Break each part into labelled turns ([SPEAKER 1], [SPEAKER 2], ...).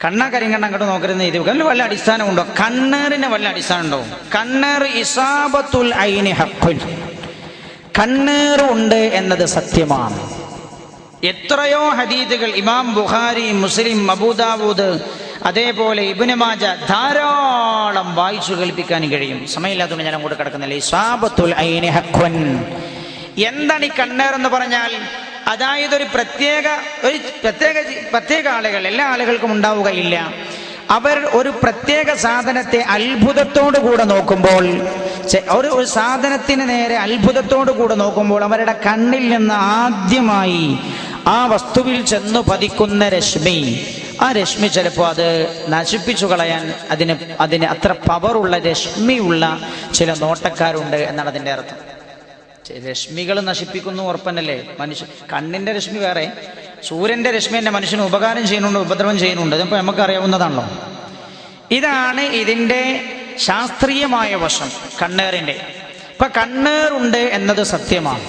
[SPEAKER 1] കണ്ണ കരിങ്കണ്ണ അങ്ങോട്ട് നോക്കരുത് ഇത് അതിന് വല്ല അടിസ്ഥാനമുണ്ടോ കണ്ണേറിന് വല്ല അടിസ്ഥാനം ഉണ്ടോ? കണ്ണേർ ഇസാബത്തുൽ ഐനി ഹക്കുൽ കണ്ണേർ ഉണ്ട് എന്നത് സത്യമാണ്. എത്രയോ ഹദീദുകൾ ഇമാം ബുഖാരി മുസ്ലിം അബൂദാവൂദ് അതേപോലെ ഇബ്നു മാജ ധാരാളം വായിച്ചു കേൾപ്പിക്കാൻ കഴിയും. സമയമില്ലാത്തതുകൊണ്ട് ഞാൻ അങ്ങോട്ട് കിടക്കുന്നില്ല. ഇസാബത്തുൽ ഐനി ഹക്കുൻ എന്താണ് ഈ കണ്ണേർ എന്ന് പറഞ്ഞാൽ? അതായത് ഒരു പ്രത്യേക ഒരു പ്രത്യേക പ്രത്യേക ആളുകൾ എല്ലാ ആളുകൾക്കും ഉണ്ടാവുകയില്ല. അവർ ഒരു പ്രത്യേക സാധനത്തെ അത്ഭുതത്തോടു കൂടെ നോക്കുമ്പോൾ ഒരു ഒരു സാധനത്തിന് നേരെ അത്ഭുതത്തോടു കൂടെ നോക്കുമ്പോൾ അവരുടെ കണ്ണിൽ നിന്ന് ആദ്യമായി ആ വസ്തുവിൽ ചെന്നു പതിക്കുന്ന രശ്മി ആ രശ്മി ചിലപ്പോൾ അത് നശിപ്പിച്ചു കളയാൻ അതിന് അതിന് അത്ര പവറുള്ള രശ്മിയുള്ള ചില നോട്ടക്കാരുണ്ട് എന്നാണ് അതിന്റെ അർത്ഥം. രശ്മികൾ നശിപ്പിക്കുന്നു ഉറപ്പനല്ലേ മനുഷ്യ കണ്ണിന്റെ രശ്മി വേറെ സൂര്യന്റെ രശ്മി എന്നെ മനുഷ്യന് ഉപകാരം ചെയ്യുന്നുണ്ട് ഉപദ്രവം ചെയ്യുന്നുണ്ട്. നമുക്ക് അറിയാവുന്നതാണല്ലോ ഇതാണ് ഇതിന്റെ ശാസ്ത്രീയമായ വശം കണ്ണേറിന്റെ. ഇപ്പൊ കണ്ണേറുണ്ട് എന്നത് സത്യമാണ്.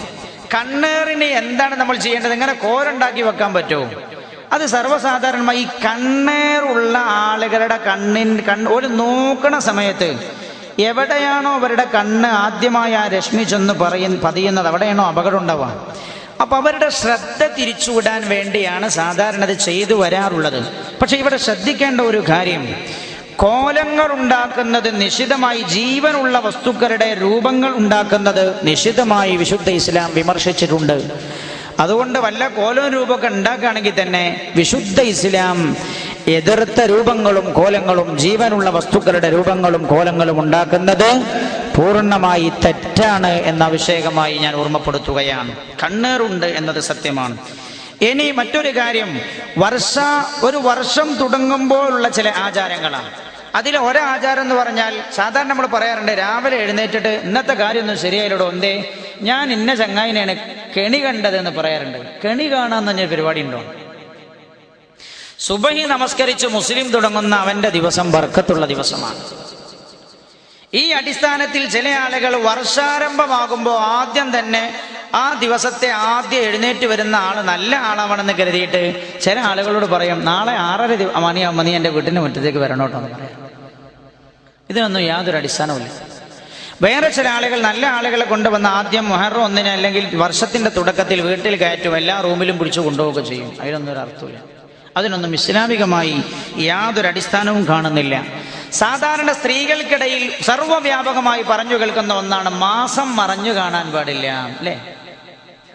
[SPEAKER 1] കണ്ണേറിന് എന്താണ് നമ്മൾ ചെയ്യേണ്ടത്? എങ്ങനെ കോരുണ്ടാക്കി വെക്കാൻ പറ്റുമോ അത് സർവസാധാരണമായി കണ്ണേറുള്ള ആളുകളുടെ കണ്ണിൻ കണ്ണ് ഒരു നോക്കണ സമയത്ത് എവിടെയാണോ അവരുടെ കണ്ണ് ആദ്യമായി ആ രശ്മി ചെന്ന് പറയും പതിയുന്നത് അവിടെയാണോ അപകടം ഉണ്ടാവുക അപ്പൊ അവരുടെ ശ്രദ്ധ തിരിച്ചുവിടാൻ വേണ്ടിയാണ് സാധാരണ അത് ചെയ്തു വരാറുള്ളത്. പക്ഷെ ഇവിടെ ശ്രദ്ധിക്കേണ്ട ഒരു കാര്യം കോലങ്ങൾ ഉണ്ടാക്കുന്നത് നിശിതമായി ജീവനുള്ള വസ്തുക്കളുടെ രൂപങ്ങൾ ഉണ്ടാക്കുന്നത് നിശിതമായി വിശുദ്ധ ഇസ്ലാം വിമർശിച്ചിട്ടുണ്ട്. അതുകൊണ്ട് വല്ല കോലം രൂപമൊക്കെ ഉണ്ടാക്കുകയാണെങ്കിൽ തന്നെ വിശുദ്ധ ഇസ്ലാം എതിർത്ത രൂപങ്ങളും കോലങ്ങളും ജീവനുള്ള വസ്തുക്കളുടെ രൂപങ്ങളും കോലങ്ങളും ഉണ്ടാക്കുന്നത് പൂർണമായി തെറ്റാണ് എന്ന അഭിഷേകമായി ഞാൻ ഓർമ്മപ്പെടുത്തുകയാണ്. കണ്ണേറുണ്ട് എന്നത് സത്യമാണ്. ഇനി മറ്റൊരു കാര്യം. വർഷ ഒരു വർഷം തുടങ്ങുമ്പോഴുള്ള ചില ആചാരങ്ങളാണ്. അതിൽ ഒരാചാരം എന്ന് പറഞ്ഞാൽ സാധാരണ നമ്മൾ പറയാറുണ്ട് രാവിലെ എഴുന്നേറ്റിട്ട് ഇന്നത്തെ കാര്യമൊന്നും ശരിയായില്ലടോ എന്തേ? ഞാൻ ഇന്ന ചങ്ങായിനെയാണ് കെണി കണ്ടത് എന്ന് പറയാറുണ്ട്. കെണി കാണാൻ തന്നെ പരിപാടി ഉണ്ടോ? സുബഹി നമസ്കരിച്ച് മുസ്ലിം തുടങ്ങുന്ന അവന്റെ ദിവസം ബർക്കത്തുള്ള ദിവസമാണ്. ഈ അടിസ്ഥാനത്തിൽ ചില ആളുകൾ വർഷാരംഭമാകുമ്പോൾ ആദ്യം തന്നെ ആ ദിവസത്തെ ആദ്യം എഴുന്നേറ്റ് വരുന്ന ആൾ നല്ല ആളാവണമെന്ന് കരുതിയിട്ട് ചില ആളുകളോട് പറയും നാളെ ആറര മണിയാവുമ്പോൾ നീ എന്റെ വീട്ടിന്റെ മുറ്റത്തേക്ക് വരണോട്ടോ എന്ന് പറയാം. ഇതിനൊന്നും യാതൊരു അടിസ്ഥാനവുമില്ല വേറെ ചില ആളുകൾ നല്ല ആളുകളെ കൊണ്ടുവന്ന് ആദ്യം മൊഹറം ഒന്നിനെ അല്ലെങ്കിൽ വർഷത്തിന്റെ തുടക്കത്തിൽ വീട്ടിൽ കയറ്റും എല്ലാ റൂമിലും പിടിച്ചു കൊണ്ടുപോവുകയും ചെയ്യും. അതിനൊന്നും ഒരു അർത്ഥമില്ല അതിനൊന്നും ഇസ്ലാമികമായി യാതൊരു അടിസ്ഥാനവും കാണുന്നില്ല. സാധാരണ സ്ത്രീകൾക്കിടയിൽ സർവവ്യാപകമായി പറഞ്ഞു കേൾക്കുന്ന ഒന്നാണ് മാസം മറഞ്ഞു കാണാൻ പാടില്ല അല്ലേ?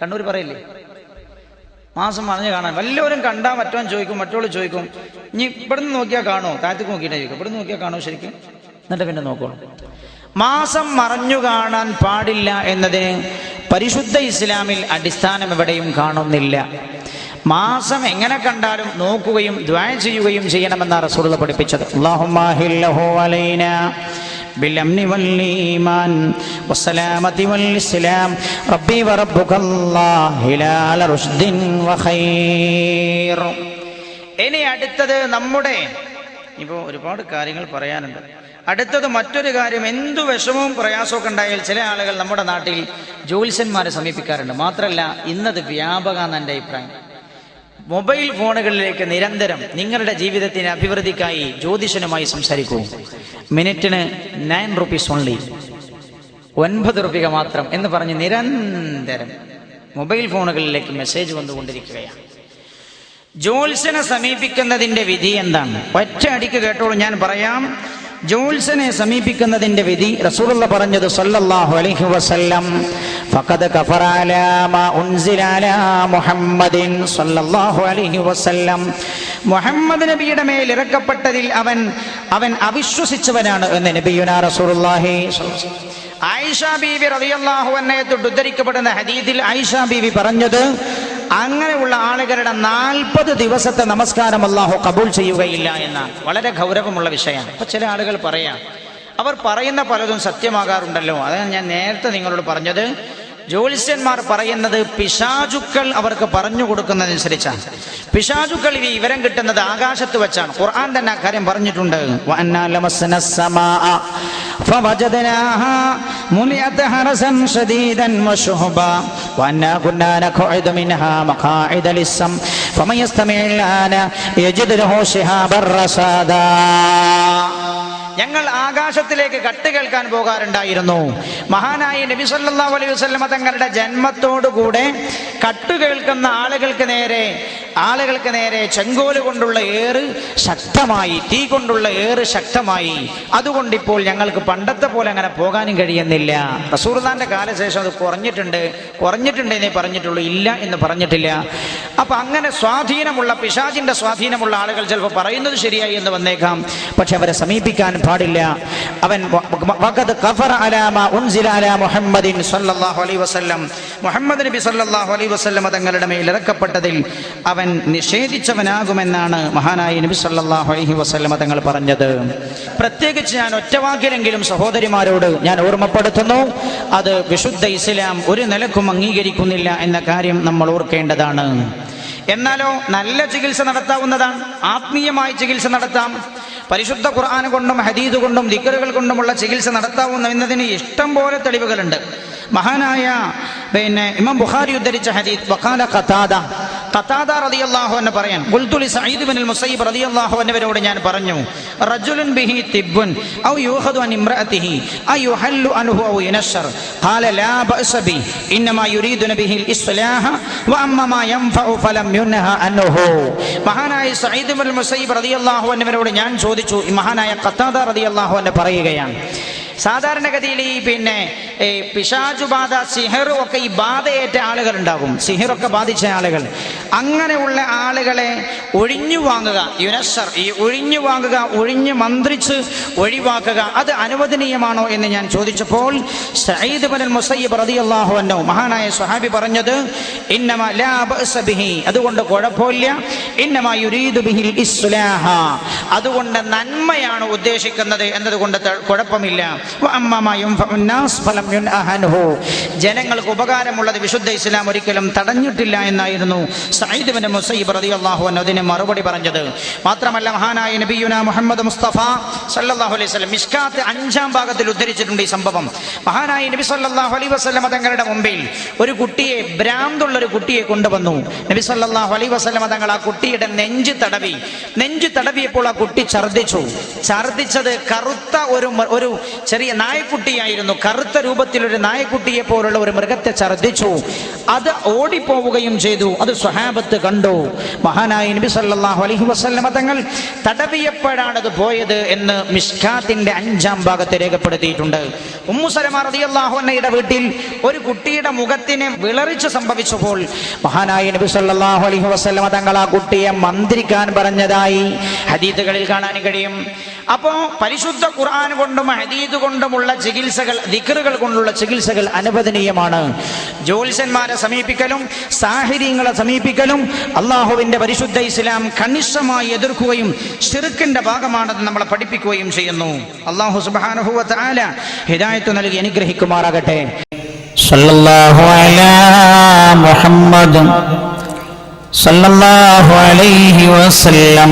[SPEAKER 1] കണ്ണൂർ പറയില്ലേ? മാസം മറഞ്ഞു കാണാൻ. വല്ലവരും കണ്ടാൽ മറ്റവൻ ചോദിക്കും മറ്റോൾ ചോദിക്കും ഇനി ഇവിടുന്ന് നോക്കിയാൽ കാണോ? താഴത്തേക്ക് നോക്കിയിട്ട് ചോദിക്കും ഇവിടുന്ന് നോക്കിയാൽ കാണോ ശരിക്കും? എന്നിട്ട് പിന്നെ നോക്കണം മാസം മറഞ്ഞു കാണാൻ പാടില്ല എന്നതിന് പരിശുദ്ധ ഇസ്ലാമിൽ അടിസ്ഥാനം എവിടെയും കാണുന്നില്ല. മാസം എങ്ങനെ കണ്ടാലും നോക്കുകയും ദ്വായ ചെയ്യുകയും ചെയ്യണമെന്ന റസൂലുള്ള പഠിപ്പിച്ചത് അല്ലാഹുമ്മ ഹില്ലഹു അലൈന بالأمن والإيمان والسلامة والإسلام ربي وربك الله هلال رشد وخير ഇനി അടുത്തത് നമ്മുടെ ഇപ്പോൾ ഒരുപാട് കാര്യങ്ങൾ പറയാനുണ്ട് അടുത്തത് മറ്റൊരു കാര്യം എന്തു വിഷമവും പ്രയാസമൊക്കെ ഉണ്ടായാൽ ചില ആളുകൾ നമ്മുടെ നാട്ടിൽ ജ്യോത്സ്യന്മാരെ സമീപിക്കാറുണ്ട് മാത്രമല്ല ഇന്നത് വ്യാപകമാണ് എൻ്റെ അഭിപ്രായം മൊബൈൽ ഫോണുകളിലേക്ക് നിരന്തരം നിങ്ങളുടെ ജീവിതത്തിന് അഭിവൃദ്ധിക്കായി ജ്യോതിഷനുമായി സംസാരിക്കൂ. മിനിറ്റിന് നയൻ റുപ്പീസ് ഓൺലി ഒൻപത് റുപ്യ മാത്രം എന്ന് പറഞ്ഞ് നിരന്തരം മൊബൈൽ ഫോണുകളിലേക്ക് മെസ്സേജ് വന്നുകൊണ്ടിരിക്കുകയാണ്. ജോത്സനെ സമീപിക്കുന്നതിന്റെ വിധി എന്താണ്? ഒറ്റ അടിക്ക് കേട്ടോളൂ ഞാൻ പറയാം. ജോത്സനെ സമീപിക്കുന്നതിന്റെ വിധി റസൂലുള്ള പറഞ്ഞത് സല്ലല്ലാഹു അലൈഹി വസല്ലം അലാ മാ ഉൻസില അലാ മുഹമ്മദിൻ സല്ലല്ലാഹു അലൈഹി വസല്ലം മുഹമ്മദ് നബിയുടെ മേൽ ഇറക്കപ്പെട്ടതിൽ അവൻ അവൻ അവിശ്വസിച്ചവനാണ് എന്ന് നബിയുനാ റസൂലുള്ളാഹി ആയിഷ ബീവി റളിയല്ലാഹു അൻഹയെ ഉദ്ധരിക്കപ്പെടുന്ന ഹദീദിൽ ആയിഷ ബീവി പറഞ്ഞത് അങ്ങനെയുള്ള ആളുകളുടെ നാൽപ്പത് ദിവസത്തെ നമസ്കാരം അള്ളാഹു കബൂൾ ചെയ്യുകയില്ല എന്നാണ്. വളരെ ഗൗരവമുള്ള വിഷയമാണ്. അപ്പൊ ചില ആളുകൾ പറയാം അവർ പറയുന്ന പലതും സത്യമാകാറുണ്ടല്ലോ. അതാണ് ഞാൻ നേരത്തെ നിങ്ങളോട് പറഞ്ഞത് ജ്യോത്സ്യന്മാർ പറയുന്നത് പിശാചുക്കൾ അവർക്ക് പറഞ്ഞു കൊടുക്കുന്നതനുസരിച്ചാണ്. പിശാചുക്കൾ ഈ വിവരം കിട്ടുന്നത് ആകാശത്ത് വെച്ചാണ്. ഖുർആൻ തന്നെ അക്കാര്യം പറഞ്ഞിട്ടുണ്ട്. ഫമയസ്തമേലാന യജിദ് റഹോ ശിഹാബർ റസാദാ ഞങ്ങൾ ആകാശത്തിലേക്ക് കട്ട് കേൾക്കാൻ പോകാറുണ്ടായിരുന്നു. മഹാനായ നബി സല്ലാ അലൈഹി വസ്ലമ തങ്ങളുടെ ജന്മത്തോടുകൂടെ കട്ട് കേൾക്കുന്ന ആളുകൾക്ക് നേരെ ആളുകൾക്ക് നേരെ ചെങ്കോൽ കൊണ്ടുള്ള ഏറ് ശക്തമായി തീ കൊണ്ടുള്ള ഏറ് ശക്തമായി. അതുകൊണ്ട് ഇപ്പോൾ ഞങ്ങൾക്ക് പണ്ടത്തെ പോലെ അങ്ങനെ പോകാനും കഴിയുന്നില്ല. റസൂർദാന്റെ കാലശേഷം അത് കുറഞ്ഞിട്ടുണ്ട്. കുറഞ്ഞിട്ടുണ്ട് എന്നേ പറഞ്ഞിട്ടുള്ളൂ. ഇല്ല എന്ന് പറഞ്ഞിട്ടില്ല. അപ്പൊ അങ്ങനെ സ്വാധീനമുള്ള പിശാചിന്റെ സ്വാധീനമുള്ള ആളുകൾ ചിലപ്പോൾ പറയുന്നത് ശരിയായി എന്ന് വന്നേക്കാം. പക്ഷെ അവരെ സമീപിക്കാൻ പാടില്ല. അവൻ അലാ അലാ മുഹമ്മദ് നബി സല്ലല്ലാഹു അലൈഹി വസല്ലം തങ്ങളുടെ മേൽ ഇറക്കപ്പെട്ടതിൽ അവൻ നിഷേധിച്ചവനാകുമെന്നാണ് മഹാനായ നബി സല്ലല്ലാഹു അലഹി വസ്ലമ തങ്ങൾ പറഞ്ഞത്. പ്രത്യേകിച്ച് ഞാൻ ഒറ്റവാക്കിലെങ്കിലും സഹോദരിമാരോട് ഞാൻ ഓർമ്മപ്പെടുത്തുന്നു. അത് വിശുദ്ധ ഇസ്ലാം ഒരു നിലക്കും അംഗീകരിക്കുന്നില്ല എന്ന കാര്യം നമ്മൾ ഓർക്കേണ്ടതാണ്. എന്നാലോ നല്ല ചികിത്സ നടത്താവുന്നതാണ്. ആത്മീയമായി ചികിത്സ നടത്താം. പരിശുദ്ധ ഖുർആൻ കൊണ്ടും ഹദീദ് കൊണ്ടും ദിക്കറുകൾ കൊണ്ടുമുള്ള ചികിത്സ നടത്താവുന്ന എന്നതിന് ഇഷ്ടം പോലെ തെളിവുകളുണ്ട്. മഹാനായ പിന്നെ ഇമാം ബുഖാരി ഉദ്ധരിച്ച ഹദീദ് വഖാല ഖതാദ ഖതാദ റളിയല്ലാഹു അൻഹു പറയാൻ ഖുൽതു സഈദ് ബിൻ മുസയ്യിബ് റളിയല്ലാഹു അൻഹുവിനോട് ഞാൻ പറഞ്ഞു റജുലുൻ ബിഹി തിബ്ബുൻ ഔ യൂഖദു അൻ ഇംറഅതിഹി ഐ യുഹല്ലു അൻഹു ഔ യുനശർ ഖാല ലാ ബഅസ ബി ഇന്നമാ യുരീദുന ബിഹി ഇസ്ലാഹ വഅമ്മ മാ യൻഫഉ ഫലം യുൻഹ അൻഹു. മഹാനായ സഈദ് ബിൻ മുസയ്യിബ് റളിയല്ലാഹു അൻഹുവിനോട് ഞാൻ ചോദിച്ചു മഹാനായ ഖതാദ റളിയല്ലാഹു അൻഹു പറയുകയാണ് സാധാരണഗതിയിൽ ഈ പിന്നെ ഈ പിശാചുബാധ സിഹറും ഒക്കെ ഈ ബാധയേറ്റ ആളുകൾ ഉണ്ടാകും. സിഹറൊക്കെ ബാധിച്ച ആളുകൾ. അങ്ങനെയുള്ള ആളുകളെ ഒഴിഞ്ഞു വാങ്ങുക യുനസർ ഈ ഒഴിഞ്ഞു വാങ്ങുക ഒഴിഞ്ഞു മന്ത്രിച്ച് ഒഴിവാക്കുക അത് അനുവദനീയമാണോ എന്ന് ഞാൻ ചോദിച്ചപ്പോൾ സഈദ് ബിൻ മുസയ്യിബ് റളിയല്ലാഹു അൻഹു മഹാനായ സുഹാബി പറഞ്ഞത് ഇന്നമ ലാബിഹി അതുകൊണ്ട് കുഴപ്പമില്ല. ഇന്നമ യുരീദു ബിഹിൽ ഇസ്ലാഹ. അതുകൊണ്ട് നന്മയാണ് ഉദ്ദേശിക്കുന്നത് എന്നതുകൊണ്ട് കുഴപ്പമില്ല. ജനങ്ങൾക്ക് ഉപകാരമുള്ളത് വിശുദ്ധ ഇസ്ലാം ഒരിക്കലും തടഞ്ഞിട്ടില്ല എന്നായിരുന്നു സയ്യിദ് ബിൻ മുസയ്യിബ് റളിയല്ലാഹു അൻഹു അതിന് മറുപടി പറഞ്ഞു മാത്രമല്ല മഹാനായ നബിയുന മുഹമ്മദ് മുസ്തഫ സല്ലല്ലാഹു അലൈഹി വസല്ലം മിസ്കാത്ത് അഞ്ചാം ഭാഗത്തിൽ ഉദ്ധരിച്ചിട്ടുണ്ട് ഈ സംഭവം. മഹാനായ നബി സല്ലല്ലാഹു അലൈഹി വസല്ലം തങ്ങളുടെ മുമ്പിൽ ഒരു കുട്ടിയെ ഭ്രാന്തുള്ള ഒരു കുട്ടിയെ കൊണ്ടുവന്നു. നബി സല്ലല്ലാഹു അലൈഹി വസല്ലം തങ്ങൾ ആ കുട്ടിയുടെ നെഞ്ച് തടവി. നെഞ്ച് തടവിയപ്പോൾ ആ കുട്ടി ഛർദ്ദിച്ചു. ഛർദ്ദിച്ചത് കറുത്ത ഒരു ഒരു ചെറിയ നായക്കുട്ടിയായിരുന്നു. കറുത്ത രൂപത്തിലൊരു നായക്കുട്ടിയെ പോലുള്ള ഒരു മൃഗത്തെ ഛർദ്ദിച്ചു. അത് ഓടിപ്പോവുകയും ചെയ്തു. അത് സ്വഹാബത്ത് കണ്ടു. മഹാനായ നബി സല്ലല്ലാഹു അലൈഹി വസല്ലമ തങ്ങൾ തടവിയപ്പോഴാണ് അത് പോയത് എന്ന് മിഷ്കാത്തിന്റെ അഞ്ചാം ഭാഗത്ത് രേഖപ്പെടുത്തിയിട്ടുണ്ട്. ഉമ്മു സലമ റളിയല്ലാഹു അൻഹയുടെ വീട്ടിൽ ഒരു കുട്ടിയുടെ മുഖത്തിനെ വിളറിച്ച് സംഭവിച്ചപ്പോൾ മഹാനായ നബി സല്ലല്ലാഹു അലൈഹി വസല്ലമ തങ്ങൾ ആ കുട്ടിയെ മന്ത്രിക്കാൻ പറഞ്ഞതായി. ഹദീത്തുകളിൽ കാണാൻ കഴിയും. അപ്പോൾ പരിശുദ്ധ ഖുർആൻ കൊണ്ടും ഹദീദ് കൊണ്ടുമുള്ള ചികിത്സകൾ ദിക്കറുകൾ കൊണ്ടുള്ള ചികിത്സകൾ അനുവദനീയമാണ്. ജ്യോത്സ്യന്മാരെ സമീപിക്കലും സാഹചര്യങ്ങളെ സമീപിക്കലും അള്ളാഹുവിന്റെ പരിശുദ്ധ ഇസ്ലാം കണിശമായി എതിർക്കുകയും ചെറുക്കിന്റെ ഭാഗമാണെന്ന് നമ്മളെ പഠിപ്പിക്കുകയും ചെയ്യുന്നു. അള്ളാഹു സുബാനുഹുവ താല ഹിദായത്ത് നൽകി അനുഗ്രഹിക്കുമാറാകട്ടെ.
[SPEAKER 2] സല്ലല്ലാഹു മുഹമ്മദ് സല്ലല്ലാഹു അലൈഹി വസല്ലം